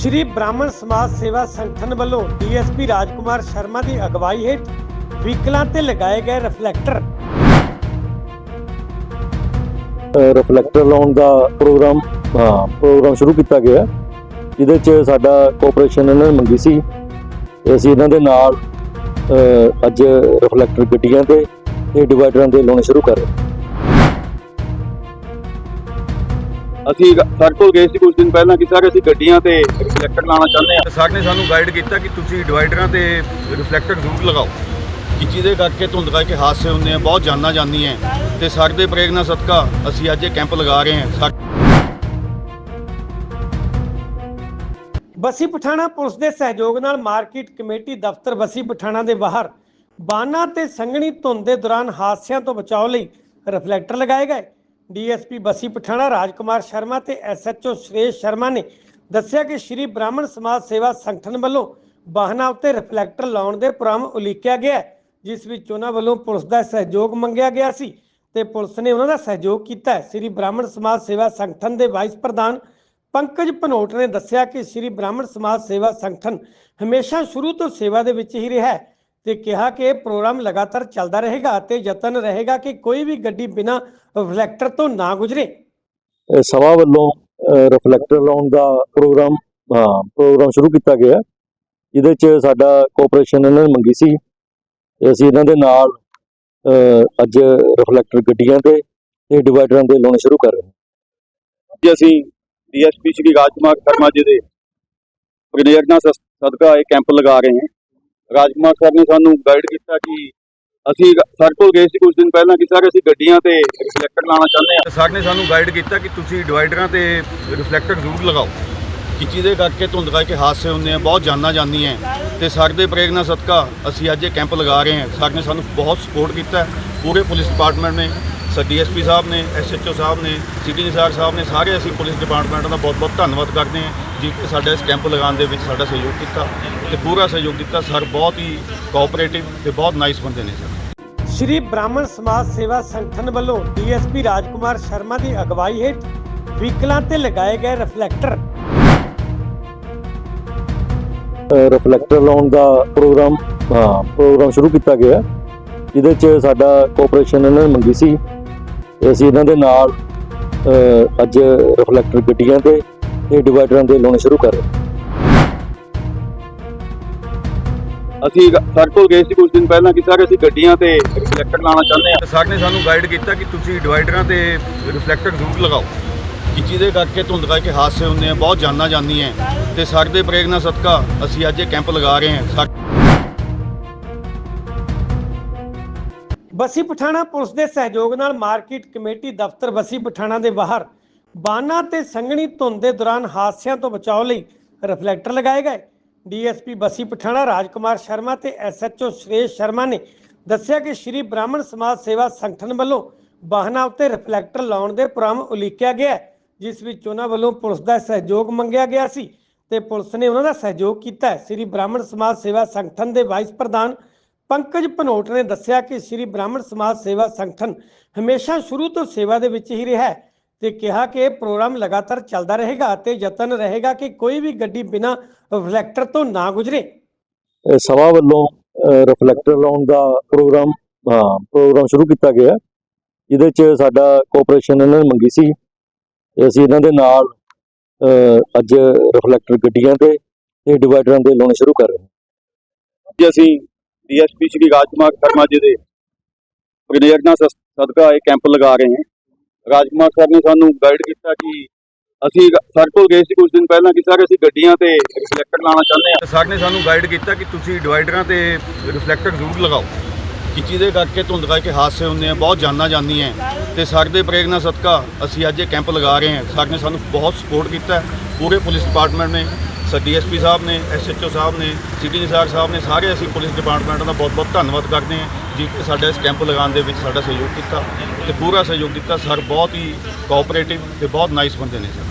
ਸ਼੍ਰੀ ਬ੍ਰਾਹਮਣ ਸਮਾਜ ਸੇਵਾ ਸੰਗਠਨ ਵੱਲੋਂ ਡੀਐਸਪੀ ਰਾਜਕੁਮਾਰ ਸ਼ਰਮਾ ਦੀ ਅਗਵਾਈ ਹੇਠ ਵਹੀਕਲਾਂ ਤੇ ਲਗਾਏ ਗਏ ਰਿਫਲੈਕਟਰ। ਰਿਫਲੈਕਟਰ ਲਾਉਣ ਦਾ ਪ੍ਰੋਗਰਾਮ, ਹਾਂ, ਪ੍ਰੋਗਰਾਮ ਸ਼ੁਰੂ ਕੀਤਾ ਗਿਆ ਜਿਹਦੇ ਚ ਸਾਡਾ ਕੋਆਪਰੇਸ਼ਨ ਇਹਨਾਂ ਨੇ ਮੰਗੀ ਸੀ ਅਸੀਂ ਇਹਨਾਂ ਦੇ ਨਾਲ ਅੱਜ ਰਿਫਲੈਕਟਰ ਗੱਡੀਆਂ ਤੇ ਤੇ ਡਿਵਾਈਡਰਾਂ ਦੇ ਲਾਉਣੇ ਸ਼ੁਰੂ ਕਰ ਰਹੇ ਅਸੀਂ ਸਰ ਕੋਲ ਗਏ ਸੀ ਕੁਝ ਦਿਨ ਪਹਿਲਾਂ ਕਿ ਸਰ ਅਸੀਂ ਗੱਡੀਆਂ ਤੇ ਰਿਫਲੈਕਟਰ ਲਾਉਣਾ ਚਾਹੁੰਦੇ ਹਾਂ। ਸਰ ਨੇ ਸਾਨੂੰ ਗਾਈਡ ਕੀਤਾ ਕਿ ਤੁਸੀਂ ਡਿਵਾਈਡਰਾਂ ਤੇ ਰਿਫਲੈਕਟਰ ਜ਼ਰੂਰ ਲਗਾਓ। ਕਿ ਜਿਹਦੇ ਕਰਕੇ ਧੁੰਦ ਕਰਕੇ ਹਾਦਸੇ ਹੁੰਦੇ ਆ ਬਹੁਤ ਜਾਨਾਂ ਜਾਂਦੀਆਂ ਤੇ ਸਰ ਦੇ ਪ੍ਰੇਰਨਾ ਸਦਕਾ ਅਸੀਂ ਅੱਜ ਇਹ ਕੈਂਪ ਲਗਾ ਰਹੇ ਹਾਂ। ਸਰ ਬਸੀ ਪਠਾਣਾ ਪੁਲਿਸ ਦੇ ਸਹਿਯੋਗ ਨਾਲ ਮਾਰਕੀਟ ਕਮੇਟੀ ਦਫ਼ਤਰ ਬਸੀ ਪਠਾਣਾ ਦੇ ਬਾਹਰ ਬਾਨਾ ਤੇ ਸੰਘਣੀ ਧੁੰਦ ਦੇ ਦੌਰਾਨ ਹਾਦਸਿਆਂ ਤੋਂ ਬਚਾਅ ਲਈ ਰਿਫਲੈਕਟਰ ਲਗਾਏ ਗਏ। ਡੀਐਸਪੀ ਬਸੀ ਪਠਾਣਾ, ਰਾਜਕੁਮਾਰ ਸ਼ਰਮਾ ਤੇ ਐਸਐਚਓ ਸ਼੍ਰੇਸ਼ ਸ਼ਰਮਾ ਨੇ ਦੱਸਿਆ ਕਿ ਸ਼੍ਰੀ ਬ੍ਰਾਹਮਣ ਸਮਾਜ ਸੇਵਾ ਸੰਗਠਨ ਵੱਲੋਂ ਵਾਹਨਾਂ ਉੱਤੇ ਰਿਫਲੈਕਟਰ ਲਾਉਣ ਦੇ ਪ੍ਰੋਗਰਾਮ ਉਲੀਕਿਆ ਗਿਆ ਜਿਸ ਵਿੱਚ ਉਹਨਾਂ ਵੱਲੋਂ ਪੁਲਿਸ ਦਾ ਸਹਿਯੋਗ ਮੰਗਿਆ ਗਿਆ ਸੀ ਤੇ ਪੁਲਿਸ ਨੇ ਉਹਨਾਂ ਦਾ ਸਹਿਯੋਗ ਕੀਤਾ ਹੈ। ਸ਼੍ਰੀ ਬ੍ਰਾਹਮਣ ਸਮਾਜ ਸੇਵਾ ਸੰਗਠਨ ਦੇ ਵਾਈਸ ਪ੍ਰਧਾਨ ਪੰਕਜ ਪਨੋਟ ਨੇ ਦੱਸਿਆ ਕਿ ਸ੍ਰੀ ਬ੍ਰਾਹਮਣ ਸਮਾਜ ਸੇਵਾ ਸੰਗਠਨ ਹਮੇਸ਼ਾ ਸ਼ੁਰੂ ਤੋਂ ਸੇਵਾ ਦੇ ਵਿੱਚ ਹੀ ਰਿਹਾ ਹੈ। ਤੇ ਕਿਹਾ ਕਿ ਇਹ ਪ੍ਰੋਗਰਾਮ ਲਗਾਤਾਰ ਚੱਲਦਾ ਰਹੇਗਾ ਤੇ ਯਤਨ ਰਹੇਗਾ ਕਿ ਕੋਈ ਵੀ ਗੱਡੀ ਬਿਨਾਂ ਰਿਫਲੈਕਟਰ ਤੋਂ ਨਾ ਗੁਜ਼ਰੇ। ਸਭਾ ਵੱਲੋਂ ਰਿਫਲੈਕਟਰ ਲਾਉਣ ਦਾ ਪ੍ਰੋਗਰਾਮ ਹਾਂ ਪ੍ਰੋਗਰਾਮ ਸ਼ੁਰੂ ਕੀਤਾ ਗਿਆ। ਜਿਹਦੇ ਚ ਸਾਡਾ ਕੋਆਪਰੇਸ਼ਨ ਇਹਨਾਂ ਨੇ ਮੰਗੀ ਸੀ। ਤੇ ਅਸੀਂ ਇਹਨਾਂ ਦੇ ਨਾਲ ਅੱਜ ਰਿਫਲੈਕਟਰ ਗੱਡੀਆਂ ਤੇ ਤੇ ਡਿਵਾਈਡਰਾਂ ਦੇ ਲਾਉਣੇ ਸ਼ੁਰੂ ਕਰ ਰਹੇ ਹਾਂ। ਅੱਜ ਅਸੀਂ ਡੀਐਸਪੀ ਸ਼੍ਰੀ ਰਾਜਕੁਮਾਰ ਸ਼ਰਮਾ ਜੀ ਦੇ ਸਸ- ਸਦਕਾ ਇਹ ਕੈਂਪ ਲਗਾ ਰਹੇ ਹਾਂ। ਰਾਜਕੁਮਾਰ ਸਰ ਨੇ ਸਾਨੂੰ ਗਾਈਡ ਕੀਤਾ ਕਿ ਅਸੀਂ ਸਰ ਕੋਲ ਗਏ ਸੀ ਕੁਝ ਦਿਨ ਪਹਿਲਾਂ ਕਿ ਸਰ ਅਸੀਂ ਗੱਡੀਆਂ ਤੇ ਰਿਫਲੈਕਟਰ ਲਾਉਣਾ ਚਾਹੁੰਦੇ ਹਾਂ। ਸਰ ਨੇ ਸਾਨੂੰ ਗਾਈਡ ਕੀਤਾ ਕਿ ਤੁਸੀਂ ਡਿਵਾਈਡਰਾਂ ਤੇ ਰਿਫਲੈਕਟਰ ਜ਼ਰੂਰ ਲਗਾਓ। ਕਿ ਜਿਹਦੇ ਕਰਕੇ, ਧੁੰਦ ਕਰਕੇ ਹਾਦਸੇ ਹੁੰਦੇ ਆ, ਬਹੁਤ ਜਾਨਾਂ ਜਾਂਦੀਆਂ ਤੇ ਸਰ ਦੇ ਪ੍ਰੇਰਨਾ ਸਦਕਾ ਅਸੀਂ ਅੱਜ ਇਹ ਕੈਂਪ ਲਗਾ ਰਹੇ ਹਾਂ। ਸਰ ਨੇ ਸਾਨੂੰ ਬਹੁਤ ਸਪੋਰਟ ਕੀਤਾ। ਪੂਰੇ ਪੁਲਿਸ ਡਿਪਾਰਟਮੈਂਟ ਨੇ, ਸਰ ਡੀਐਸਪੀ ਸਾਹਿਬ ਨੇ, ਐਸਐਚਓ ਸਾਹਿਬ ਨੇ ਸਿਟੀ ਇੰਚਾਰਜ ਸਾਹਿਬ ਨੇ, ਸਾਰੇ ਅਸੀਂ ਪੁਲਿਸ ਡਿਪਾਰਟਮੈਂਟ ਦਾ ਬਹੁਤ ਬਹੁਤ ਧੰਨਵਾਦ ਕਰਦੇ ਹਾਂ। ਜਿਨ੍ਹਾਂ ਸਾਡੇ ਇਸ ਕੈਂਪ ਲਗਾਉਣ ਦੇ ਵਿੱਚ ਸਾਡਾ ਸਹਿਯੋਗ ਕੀਤਾ ਤੇ ਪੂਰਾ ਸਹਿਯੋਗ ਦਿੱਤਾ ਸਰ ਬਹੁਤ ਹੀ ਕੋਆਪਰੇਟਿਵ ਤੇ ਬਹੁਤ ਨਾਈਸ ਬੰਦੇ ਨੇ ਸਰ। ਸ਼੍ਰੀ ਬ੍ਰਾਹਮਣ ਸਮਾਜ ਸੇਵਾ ਸੰਗਠਨ ਵੱਲੋਂ ਡੀਐਸਪੀ ਰਾਜਕੁਮਾਰ ਸ਼ਰਮਾ ਦੀ ਅਗਵਾਈ ਹੇਠ ਵਹੀਕਲਾਂ ਤੇ ਲਗਾਏ ਗਏ ਰਿਫਲੈਕਟਰ ਰਿਫਲੈਕਟਰ ਲਾਉਣ ਦਾ ਪ੍ਰੋਗਰਾਮ ਹਾਂ ਪ੍ਰੋਗਰਾਮ ਸ਼ੁਰੂ ਕੀਤਾ ਗਿਆ। ਜਿਹਦੇ ਚ ਸਾਡਾ ਕੋਆਪਰੇਸ਼ਨ ਇਹਨਾਂ ਨੇ ਮੰਗੀ ਸੀ। ਅਸੀਂ ਇਹਨਾਂ ਦੇ ਨਾਲ ਅੱਜ ਰਿਫਲੈਕਟਰ ਗੱਡੀਆਂ ਤੇ ਤੇ ਡਿਵਾਈਡਰਾਂ ਦੇ ਲਾਉਣੇ ਸ਼ੁਰੂ ਕਰ ਹਾਂ। ਅਸੀਂ ਸਰ ਕੋਲ ਗਏ ਸੀ ਕੁਝ ਦਿਨ ਪਹਿਲਾਂ ਕਿ ਸਰ ਅਸੀਂ ਗੱਡੀਆਂ ਤੇ ਰਿਫਲੈਕਟਰ ਲਾਉਣਾ ਚਾਹੁੰਦੇ ਹਾਂ। ਸਰ ਨੇ ਸਾਨੂੰ ਗਾਈਡ ਕੀਤਾ ਕਿ ਤੁਸੀਂ ਡਿਵਾਈਡਰਾਂ ਤੇ ਰਿਫਲੈਕਟਰ ਜ਼ਰੂਰ ਲਗਾਓ। ਕਿ ਜਿਹਦੇ ਕਰਕੇ ਧੁੰਦ ਕਰਕੇ ਹਾਦਸੇ ਹੁੰਦੇ ਆ ਬਹੁਤ ਜਾਨਾਂ ਜਾਂਦੀਆਂ ਤੇ ਸਰ ਦੇ ਪ੍ਰੇਰਨਾ ਸਦਕਾ ਅਸੀਂ ਅੱਜ ਇਹ ਕੈਂਪ ਲਗਾ ਰਹੇ ਹਾਂ। ਬਸੀ ਪਠਾਣਾ ਪੁਲਿਸ ਦੇ ਸਹਿਯੋਗ ਨਾਲ ਮਾਰਕੀਟ ਕਮੇਟੀ ਦਫ਼ਤਰ ਬਸੀ ਪਠਾਣਾ ਦੇ ਬਾਹਰ ਬਾਨਾ ਤੇ ਸੰਘਣੀ ਧੁੰਦ ਦੇ ਦੌਰਾਨ ਹਾਦਸਿਆਂ ਤੋਂ ਬਚਾਓ ਲਈ ਰਿਫਲੈਕਟਰ ਲਗਾਏ ਗਏ। ਡੀਐਸਪੀ ਬਸੀ ਪਠਾਣਾ, ਰਾਜਕੁਮਾਰ ਸ਼ਰਮਾ ਤੇ ਐਸਐਚਓ ਸ਼੍ਰੇਸ਼ ਸ਼ਰਮਾ ਨੇ ਦੱਸਿਆ ਕਿ ਸ਼੍ਰੀ ਬ੍ਰਾਹਮਣ ਸਮਾਜ ਸੇਵਾ ਸੰਗਠਨ ਵੱਲੋਂ ਵਾਹਨਾਂ ਉੱਤੇ ਰਿਫਲੈਕਟਰ ਲਾਉਣ ਦੇ ਪ੍ਰੋਗਰਾਮ ਉਲੀਕਿਆ ਗਿਆ, ਜਿਸ ਵਿੱਚ ਉਹਨਾਂ ਵੱਲੋਂ ਪੁਲਿਸ ਦਾ ਸਹਿਯੋਗ ਮੰਗਿਆ ਗਿਆ ਸੀ ਤੇ ਪੁਲਿਸ ਨੇ ਉਹਨਾਂ ਦਾ ਸਹਿਯੋਗ ਕੀਤਾ। ਸ੍ਰੀ ਬ੍ਰਾਹਮਣ ਸਮਾਜ ਸੇਵਾ ਸੰਗਠਨ ਦੇ ਵਾਈਸ ਪ੍ਰਧਾਨ ਪੰਕਜ ਪਨੋਟ ਨੇ ਦੱਸਿਆ ਕਿ ਸ੍ਰੀ ਬ੍ਰਾਹਮਣ ਸਮਾਜ ਸੇਵਾ ਸੰਗਠਨ ਹਮੇਸ਼ਾ ਸ਼ੁਰੂ ਤੋਂ ਸੇਵਾ ਦੇ ਵਿੱਚ ਹੀ ਰਿਹਾ ਹੈ। ਤੇ ਕਿਹਾ ਕਿ ਇਹ ਪ੍ਰੋਗਰਾਮ ਲਗਾਤਾਰ ਚੱਲਦਾ ਰਹੇਗਾ ਤੇ ਯਤਨ ਰਹੇਗਾ ਕਿ ਕੋਈ ਵੀ ਗੱਡੀ ਬਿਨਾਂ ਰਿਫਲੈਕਟਰ ਤੋਂ ਨਾ ਗੁਜ਼ਰੇ। ਸਭਾ ਵੱਲੋਂ ਰਿਫਲੈਕਟਰ ਲਾਉਣ ਦਾ ਪ੍ਰੋਗਰਾਮ ਹਾਂ ਪ੍ਰੋਗਰਾਮ ਸ਼ੁਰੂ ਕੀਤਾ ਗਿਆ। ਜਿਹਦੇ ਚ ਸਾਡਾ ਕੋਆਪਰੇਸ਼ਨ ਇਹਨਾਂ ਨੇ ਮੰਗੀ ਸੀ। ਤੇ ਅਸੀਂ ਇਹਨਾਂ ਦੇ ਨਾਲ ਅੱਜ ਰਿਫਲੈਕਟਰ ਗੱਡੀਆਂ ਤੇ ਤੇ ਡਿਵਾਈਡਰਾਂ ਦੇ ਲਾਉਣੇ ਸ਼ੁਰੂ ਕਰ ਰਹੇ ਹਾਂ। ਅੱਜ ਅਸੀਂ ਡੀਐਸਪੀ ਸ਼੍ਰੀ ਰਾਜਕੁਮਾਰ ਸ਼ਰਮਾ ਜੀ ਦੇ ਸਸ- ਸਦਕਾ ਇਹ ਕੈਂਪ ਲਗਾ ਰਹੇ ਹਾਂ। ਰਾਜਕੁਮਾਰ ਸਰ ਨੇ ਸਾਨੂੰ ਗਾਈਡ ਕੀਤਾ ਕਿ ਅਸੀਂ ਸਰ ਕੋਲ ਗਏ ਸੀ ਕੁਝ ਦਿਨ ਪਹਿਲਾਂ ਕਿ ਸਰ ਅਸੀਂ ਗੱਡੀਆਂ ਤੇ ਰਿਫਲੈਕਟਰ ਲਾਉਣਾ ਚਾਹੁੰਦੇ ਹਾਂ। ਸਰ ਨੇ ਸਾਨੂੰ ਗਾਈਡ ਕੀਤਾ ਕਿ ਤੁਸੀਂ ਡਿਵਾਈਡਰਾਂ ਤੇ ਰਿਫਲੈਕਟਰ ਜ਼ਰੂਰ ਲਗਾਓ। ਕਿ ਜਿਹਦੇ ਕਰਕੇ, ਧੁੰਦ ਕਰਕੇ ਹਾਦਸੇ ਹੁੰਦੇ ਆ, ਬਹੁਤ ਜਾਨਾਂ ਜਾਂਦੀਆਂ ਤੇ ਸਰ ਦੇ ਪ੍ਰੇਰਨਾ ਸਦਕਾ ਅਸੀਂ ਅੱਜ ਇਹ ਕੈਂਪ ਲਗਾ ਰਹੇ ਹਾਂ। ਸਰ ਨੇ ਸਾਨੂੰ ਬਹੁਤ ਸਪੋਰਟ ਕੀਤਾ। ਪੂਰੇ ਪੁਲਿਸ ਡਿਪਾਰਟਮੈਂਟ ਨੇ, ਸਰ ਡੀਐਸਪੀ ਸਾਹਿਬ ਨੇ, ਐਸਐਚਓ ਸਾਹਿਬ ਨੇ ਸਿਟੀ ਇੰਚਾਰਜ ਸਾਹਿਬ ਨੇ, ਸਾਰੇ ਅਸੀਂ ਪੁਲਿਸ ਡਿਪਾਰਟਮੈਂਟ ਦਾ ਬਹੁਤ ਬਹੁਤ ਧੰਨਵਾਦ ਕਰਦੇ ਹਾਂ। ਜਿਨ੍ਹਾਂ ਸਾਡੇ ਇਸ ਕੈਂਪ ਲਗਾਉਣ ਦੇ ਵਿੱਚ ਸਾਡਾ ਸਹਿਯੋਗ ਕੀਤਾ ਤੇ ਪੂਰਾ ਸਹਿਯੋਗ ਕੀਤਾ ਸਰ, ਬਹੁਤ ਹੀ ਕੋਆਪਰੇਟਿਵ ਤੇ ਬਹੁਤ ਨਾਈਸ ਬੰਦੇ ਨੇ ਸਰ।